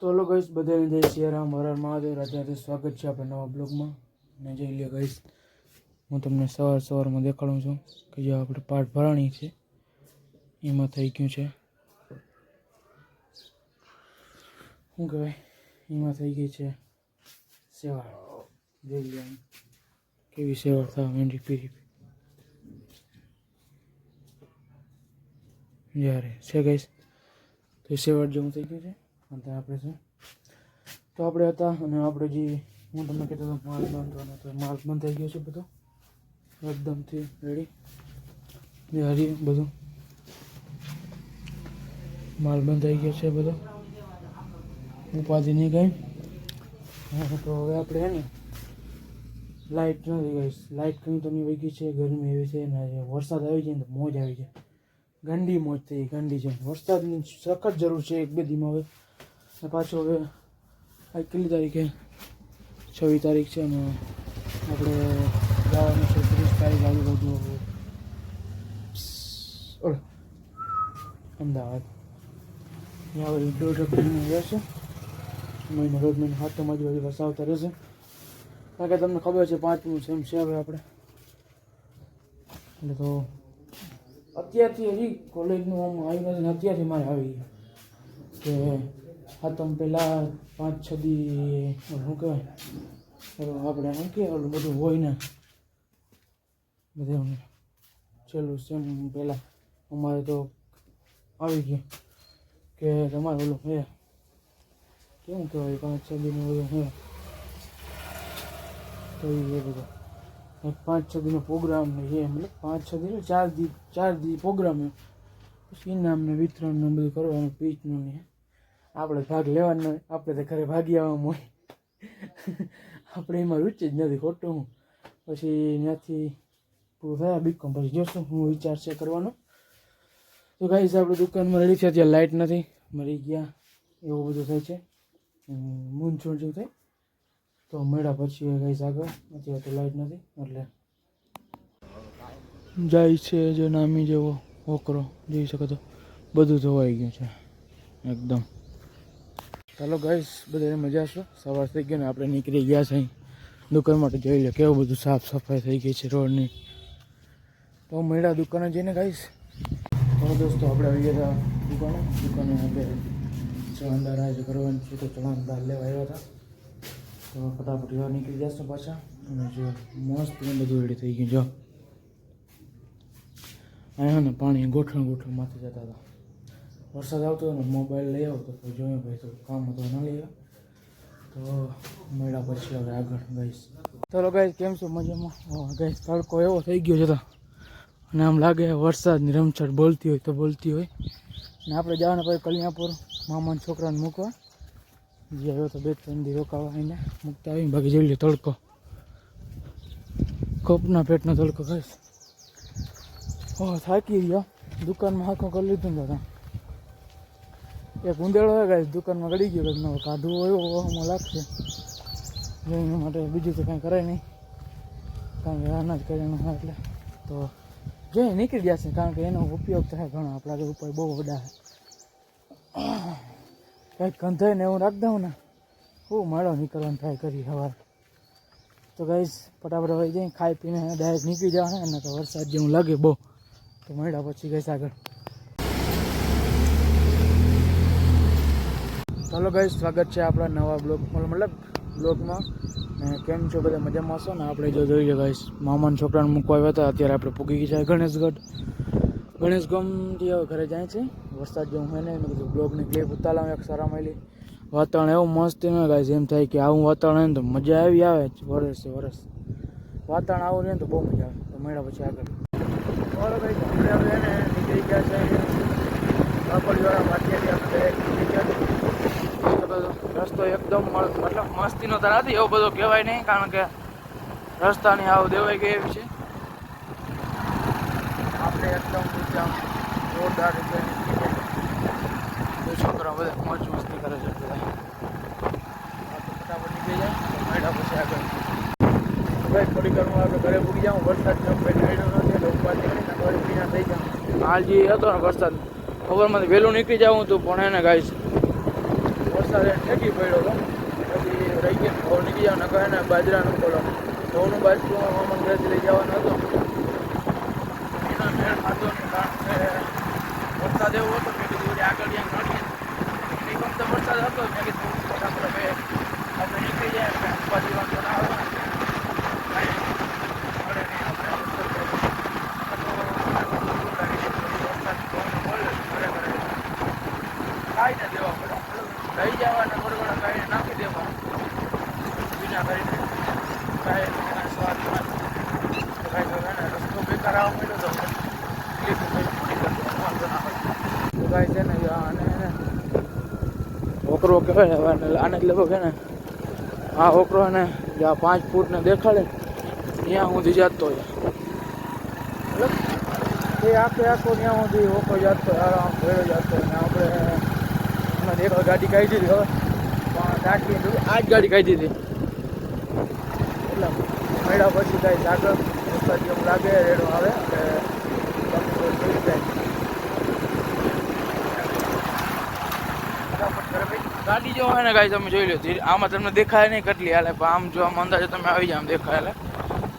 તો લો ગઈશ બધાને જય સિયારામ. હર હર મહાદેવ. રાજા સ્વાગત છે આપણે નવા બ્લોગમાં. અને જઈ લે ગઈશ હું તમને સવાર સવારમાં દેખાડું છું કે જે આપણે પાઠ ભરાણી છે. એમાં થઈ ગયું છે. શું કહેવાય? એમાં થઈ ગઈ છે સેવા. જોઈ લે કેવી સેવા થવા માંડી પીરી. જ્યારે છે ગઈશ તો સેવા જેવું થઈ ગયું છે. અને આપણે છે. તો આપણે હતા અને આપણે જે હું તમને કહેતો હતો માલ બાંધવાનો તો માલ બંધ થઈ ગયો છે બધો. એકદમથી રેડી જે હરી બધું. માલ બંધ થઈ ગયો છે બધો. ઉપાધિ નહીં ગઈ તો હવે આપણે હે ને લાઇટ નથી ગઈ. લાઇટ કંઈ તો નહીં ગઈ છે. ગરમી એવી છે ને વરસાદ આવી જાય ને તો મોજ આવી જાય ગંડી મોજ થઈ ગંડી છે. વરસાદની સખત જરૂર છે એક બે દીમાં હવે. ને પાછો હવે આ કેટલી તારીખે છવ્વીસ તારીખ છે અને આપણે જવાનું છે ત્રીસ તારીખ આજુબાજુ ઓળ, અમદાવાદ. ત્યાં હવે દોઢ મહિનો રહેશે મહિનો દોઢ મહિનો હાથમાં બાજુ વસાવતા રહેશે. કારણ કે તમને ખબર છે પાંચમું સેમ છે હવે આપણે. એટલે તો અત્યારથી હજી કોલેજનું આમ આવી નથી અત્યારથી મારે આવી ગયું. કે હાથમ પહેલાં પાંચ, છ દી શું કહેવાય? આપણે શું કે ઓલું બધું હોય ને બધું છેલ્લું સેમ પહેલાં અમારે તો આવી ગયું કે તમારે ઓલું હે કેમ કહેવાય, પાંચ, છ દીનું બધું હે? તો એ બધું. પાંચ, છ દીનો પ્રોગ્રામ ને એ, મતલબ પાંચ, છ દિન ચાર દી ચાર દી પ્રોગ્રામ પછી વિતરણ ને બધું કરવાનું પીચનું ને આપણે ભાગ લેવાનો આપણે તો ઘરે ભાગી આવવામાં હોય. આપણે એમાં રુચિ જ નથી ખોટું. હું પછી ત્યાંથી પૂરું થયા બીકોમ પછી જોશું, હું વિચાર છે કરવાનો. તો ગાઈસ આપણે દુકાનમાં રેડી છે ત્યાં લાઇટ નથી, મરી ગયા, એવું બધું થાય છે. મૂન છોડ જેવું થાય તો મળ્યા પછી ગાઈસ આગળ, અત્યારે તો લાઇટ નથી, એટલે. જાય છે જે નામી જેવો ઓકરો જોઈ શકો તો, બધું ધોવાઈ ગયું છે, એકદમ. ચાલો ગાઈસ બધાને મજા છો સવાર થઈ ગયો ને આપણે નીકળી ગયા છે અહીં. દુકાન માટે જોઈ લે કેવું બધું સાફ સફાઈ થઈ ગઈ છે રોડની તો મેળા દુકાને જઈને ગઈશ તો દોસ્તો, આપણે આવી ગયા હતા દુકાને. દુકાને આપણે ચણંદાર આજે કરવાની છે તો ચણંદાર લેવા આવ્યા હતા. તો ફટાફટ એવા નીકળી જશે પાછા. અને જો મસ્ત બધું રેડી થઈ ગયું. જો. અહીંયા ને પાણી ગોઠણ ગોઠણ માથે જતા હતા. વરસાદ આવતો હતો મોબાઈલ લઈ આવતો તો જોયું ભાઈ તો કામ હતો, ન લઈ તો મળ્યા પછી હવે આગળ ગઈશ ચલો ગાઈશ કેમ છો? મજામાં? ગઈશ તડકો એવો થઈ ગયો છે તો. અને આમ લાગે વરસાદની રમછટ બોલતી હોય તો બોલતી હોય. ને આપણે જવાના પછી કલ્યાણપુર મામાના છોકરાને મૂકવા. જે આવ્યો તો બે ત્રણ દી રોકાવા આવીને મૂકતા આવીને બાકી જોઈ લે તડકો. કપના પેટનો તડકો ખાઈશ ઓ થાકી ગયો. દુકાનમાં હાથમાં કરી લીધું ને એક ઉંદેડો હોય ગાય દુકાનમાં ગળી ગયો કંઈક કાઢવું હોય એવો લાગશે. એના માટે બીજું તો કાંઈ કરાય નહીં. કારણ કે અનાજ કરિયાણું હોય એટલે. તો જઈ નીકળી ગયા છે, કારણ કે એનો ઉપયોગ થાય ઘણો. આપણા ઉપાય બહુ વડા કંઈક કંધાય ને એવું રાખ દઉં ને હું માળો નીકળવાનું ટ્રાય કરી સવાર તો ગાઈસ, ફટાફટ હોય જઈ ખાઈ પીને ડાયરેક્ટ નીકળી જવાના ને તો વરસાદ જેવું લાગે બહુ. તો મળ્યા પછી ગઈશ આગળ. ચાલો ગાઈસ સ્વાગત છે આપણા નવા બ્લોગ મતલબ બ્લોગમાં ને કેમ છો બધા? મજામાં છો? ને આપણે જો જોઈએ ગાઈસ મામાન છોકરાને મૂકવા આવ્યા હતા, અત્યારે આપણે પૂગી ગયા ગણેશગઢ. ગણેશગમથી હવે ઘરે જાય છે. વરસાદ જેવું હોય ને મેં કીધું બ્લોગની ક્લિપ ઉતારવા એક સારા મળી. વાતાવરણ એવું મસ્ત ને ગાઈશ એમ થાય કે આવું વાતાવરણ હોય ને તો મજા આવી આવે વરસ વરસ. વાતાવરણ આવું રહે ને તો બહુ મજા આવે. તો મળ્યા પછી આગળ. એને નીકળી ગયા છે. રસ્તો એકદમ મતલબ મસ્તીનો તો નથી એવો બધો કહેવાય નહીં, કારણ કે રસ્તાની આવ દેવાઈ ગઈ એવી છે. આપણે એકદમ એકદમ જોરદાર રીતે ગયા. છોકરા બધા મોજ મસ્તી કરે છે ફટાફટ નીકળી જાય મળ્યા પછી આગળ. ભાઈ આપણે ઘરે પૂરી જાઉં, વરસાદ ભાઈ નથી ઉપર ઘરે થઈ જાઉં. હાલ જે હતો ને વરસાદ. ખબરમાંથી વહેલું નીકળી જવું હતું પણ એને ગાઈશ. વરસાદ ઠેકી પડ્યો હતો. પછી રહી ગયા ઘઉં નીકળી જવાના કહે એને બાજરાનું બોલો ઘઉંનું બાજુ મામા ઘરેથી લઈ જવાનો હતો. એના મેળ ખાધો વરસાદ એવો હતો કે કીધું આગળ ત્યાં કાઢીએ નિગમ તો વરસાદ હતો મેં કીધું, આપણે નીકળી જાય બાજુ વાંધો ના કાંઈ મળે નહીં આપણે કાંઈ ના દેવા પડે લઈ જવાના બરોબર કાંઈ નાખી દેવા વિના કરીને કાંઈ એના સ્વાદ કાંઈ તો એને રસ્તો બેકાર આવવા મળ્યો તો લીધું ભાઈ વાંધો ના હોય તો કાંઈ છે ને આને એને ઓકરો કહેવાય હવે આને જ લગો ને, આ ઓકરો એને આ પાંચ ફૂટને દેખાડે, ત્યાં સુધી જતો મતલબ એ આખે આખો ત્યાં સુધી ઓકો જતો આરામ ભેળો જતો ને, આપણે હમણાં એક ગાડી કાઢી દીધી, હવે. પણ ટાંકી આ જ ગાડી કાઢી દીધી. એટલે મેળા પછી કાંઈ આગળ વરસાદ જેવું લાગે, રેડો આવે જોઈ જાય ગાડી જો હોય ને ગાડી તમે જોઈ લો ધીરે આમાં તમને દેખાય નહીં કેટલી હાલે પણ આમ જો આમ અંદાજે તમે આવી જાય આમ દેખાય હાલે.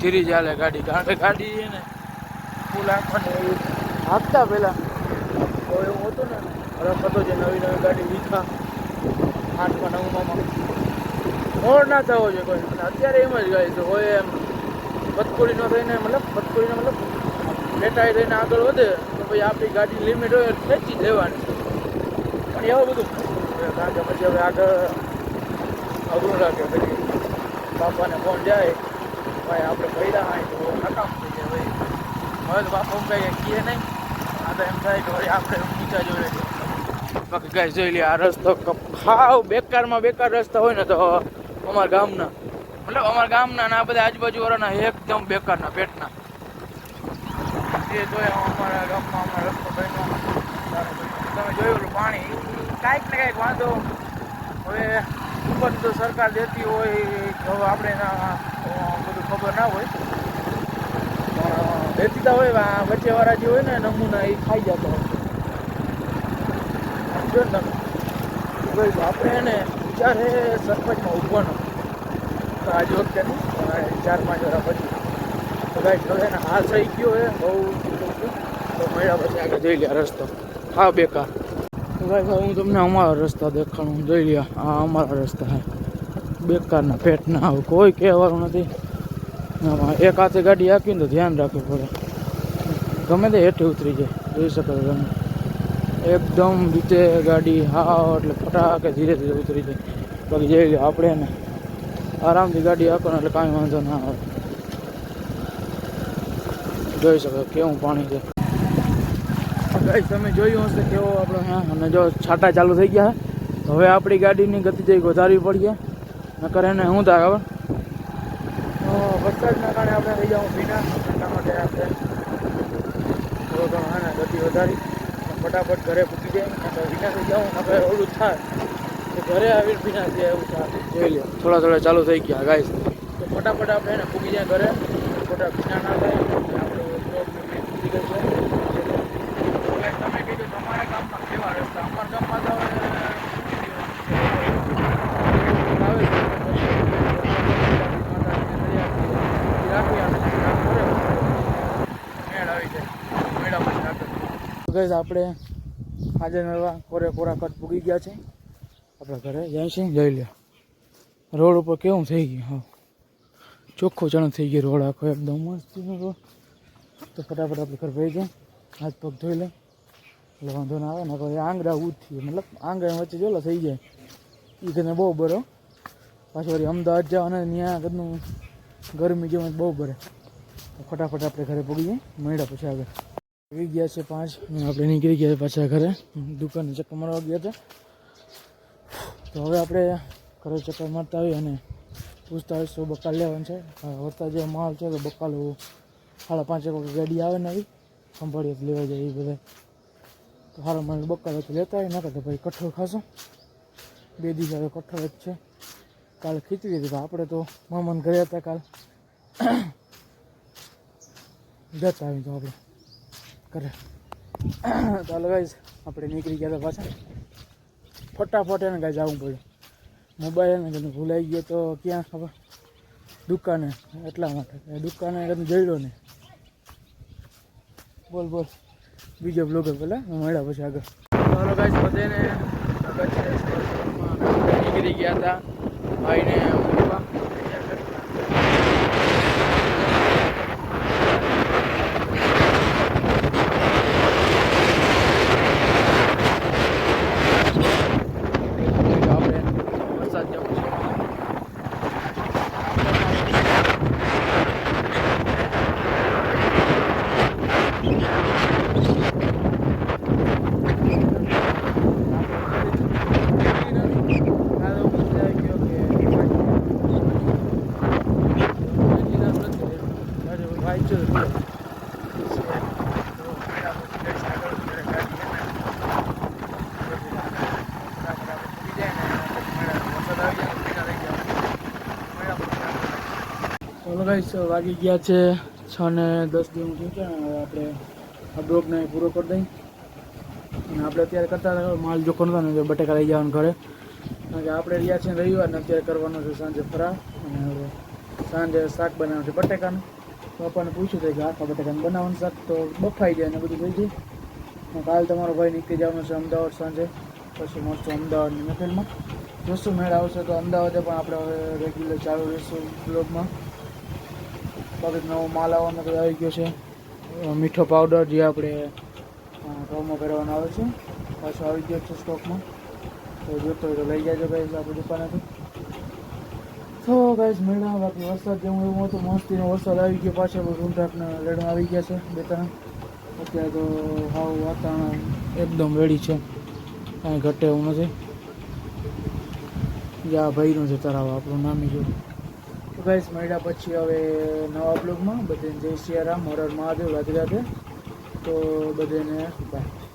ધીરી જ હાલે ગાડી કારણ કે ગાડી છે ને ફૂલ એવી. હાંકતા પહેલાં તો એવું હતું ને રફ હતો જે નવી નવી ગાડી વીખા. આઠમાં નવમાં મોડ ના થવો જોઈએ કોઈ. અત્યારે એમ જ ગાય છે હોય એમ. નો થઈને મતલબ બદકુડીને મતલબ લેટાઈ થઈને આગળ વધે તો પછી આપણી ગાડી લિમિટ હોય ખેંચી દેવાની પણ એવું બધું હોય કારણ કે હવે આગળ અઘરું લાગે. પછી બાપાને ફોન જાય. ભાઈ, આપણે પૈડા હોય તો નકામ થઈ જાય. ભાઈ, હવે તો બાપા કાંઈ કીએ નહીં. આ તો એમ થાય કે ભાઈ, આપણે નીચા જોડે બાકી ગાય જોઈ લે આ રસ્તો હાવ બેકારમાં બેકાર રસ્તા હોય ને તો અમારા ગામના. મતલબ અમારા ગામના ના બધા આજુબાજુ વાળાના એકદમ બેકારના પેટના. એ જોયા અમારા ગામમાં અમારા રસ્તો બન્યો. તમે જોયું પાણી? કાંઈક ને કાંઈક વાંધો. હવે ઉપર તો સરકાર દેતી હોય હવે આપણે બધું ખબર ના હોય. દેતી તો હોય વચ્ચેવાળા જે હોય ને નમૂના એ ખાઈ જતો સમજો ને તમે. ભાઈ આપણે એને વિચાર હે સરપંચમાં ઉભવાનો. તો આજ વખતે નહીં ચાર પાંચ વર્ષ પછી. તો ભાઈ હવે એને હાલ થઈ ગયો હે, બહુ. તો મળ્યા પછી આગળ જોઈ લે રસ્તો. હા, બેકાર. હું તમને અમારા રસ્તા દેખાડું. જોઈ લ્યા, આ અમારા રસ્તા હે બેકારના પેટના આવે કોઈ કહેવાનું નથી. આમાં એક હાથે ગાડી આપીને તો ધ્યાન રાખવું પડે. ગમે તે હેઠે ઉતરી જાય, જોઈ શકો છો તમે. એકદમ રીતે ગાડી હાવ એટલે ફટાકે ધીરે ધીરે ઉતરી જાય. બાકી જઈ લે આપણે ને આરામથી ગાડી આપો ને એટલે કાંઈ વાંધો ના આવે. જોઈ શકો કેવું પાણી છે. ગાઈસ તમે જોયું હશે કેવો આપણો હા? અને જો છાંટા ચાલુ થઈ ગયા છે હવે આપણી ગાડીની ગતિ જઈ વધારવી પડીએ નકર એને શું થાય ખબર? તો વરસાદના કારણે આપણે થઈ જાઉં ભીના એટલા માટે આપણે થોડો ઘણો હા ને ગતિ વધારી અને ફટાફટ ઘરે પૂકી જાય નકર ભીના થઈ જાઉં નકર ઓલું થાય. તો ઘરે આવીને ભીના થાય એવું થાય. જોઈ લે થોડા થોડા ચાલુ થઈ ગયા ગાઈસ. તો ફટાફટ આપણે એને પૂકી જાય ઘરે ખોટા ભીના ના થાય. અને આપણો બ્લોગ પૂરી ગઈ છે હવે તમે કીધું guys, આપણે આજે નવા કોરે કોરા કટ પૂગી ગયા છે. આપણા ઘરે જાય છે જઈ લે રોડ ઉપર કેવું થઈ ગયું? હા. ચોખ્ખો ચણ થઈ ગયો રોડ આખો એકદમ મસ્ત તો ફટાફટ આપણે ઘર ભાઈ જાય હાથ પગ ધોઈ લે એટલે વાંધો ના આવે ને કોઈ આંગળા ઉઠી મતલબ આંગળા વચ્ચે જોલો થઈ જાય. એ કને બહુ બરો પાછું વળી અમદાવાદ જવાના ત્યાં કદનું ગરમી જેવું બહુ ભરે ફટાફટ આપણે ઘરે પગી જાય મળ્યા પછી આગળ. આવી ગયા છે પાંચ. આપણે નીકળી ગયા પાછા ઘરે. દુકાને ચક્કર મારવા ગયા હતા. તો હવે આપણે ઘરે ચક્કર મારતા આવી અને પૂછતા હોય શું બકાલ લેવાનું છે. વરસાદ જેવો માહોલ છે તો બકાલો સાડા પાંચ એક વાગે ગાડી આવે ને આવી. સંભાળીએ લેવા જાય એ બધા તો સારા મને બકાલો તો લેતા હોય નકર તો ભાઈ કઠોળ ખાશું. બે દિવસ હવે કઠોળ જ છે. કાલે ખીચડી હતી આપણે તો મામાને ઘરે હતા કાલ. જતા આવી તો આપણે કરે ચાલો ગાઈઝ આપણે નીકળી ગયા હતા પાછા. ફટાફટ એને કાંઈ જવું પડ્યું. મોબાઈલ એને કદી ભૂલાઈ ગયો તો ક્યાં ખબર? દુકાને. એટલા માટે. દુકાને કદી જડ્યો નહીં. બોલ બોલ. બીજો બ્લોગ પેલા મળ્યા પછી આગળ. ચાલો ગાઈસ બધેને નીકળી ગયા હતા. ભાઈને મૂકવા આપણે વરસાદ જેવું છે ચાલો ગાઈસ વાગી ગયા છે છ ને દસ જેવું થયું છે આપણે આ બ્લોગને પૂરો કરી દઈએ. અને આપણે અત્યારે કરતા માલ જોખો નતો ને બટેકા લઈ જવાનું ઘરે. કારણ કે આપણે રહ્યા છીએ રવિવાર ને અત્યારે કરવાનો છે સાંજે ફરા અને સાંજે શાક બનાવવાનું છે બટેકાનું. તો આપણને પૂછ્યું હતું કે આખા બટેકાનું બનાવવાનું શાક, તો બફાઈ જાય ને બધું થઈ જાય. કાલ તમારો ભાઈ નીકળી જવાનો છે અમદાવાદ સાંજે. પછી મળશું અમદાવાદની મહેફિલમાં જોશું મેળ આવશે તો અમદાવાદે પણ આપણે હવે રેગ્યુલર ચાલુ રહીશું બ્લોગમાં. બાકી નવો માલ આવવાનો બધો આવી ગયો છે. મીઠો પાવડર જે આપણે ઘઉંમાં કરવાનો આવે છે. પાછો આવી ગયો છે સ્ટોકમાં તો જોતો હોય તો લઈ જાય ગાઈઝ આપણી દુકાનેથી. તો ગાઈઝ મેળા, બાકી વરસાદ જેવું એવું હતું, મસ્તીનો વરસાદ આવી ગયો પાછો. રૂંઢાકના લેડમાં આવી ગયા છે બે ત્રણ. અત્યારે તો હાવ વાતાવરણ એકદમ રેડી છે. કાંઈ ઘટે એવું નથી. જ્યાં ભાઈનું છે તરાવ, આપણું નામી જો તો ગાઈસ મળ્યા પછી હવે નવા બ્લોગમાં બધાને જય સિયારામ હર હર મહાદેવ. રાધે રાધે. તો બધાને બાય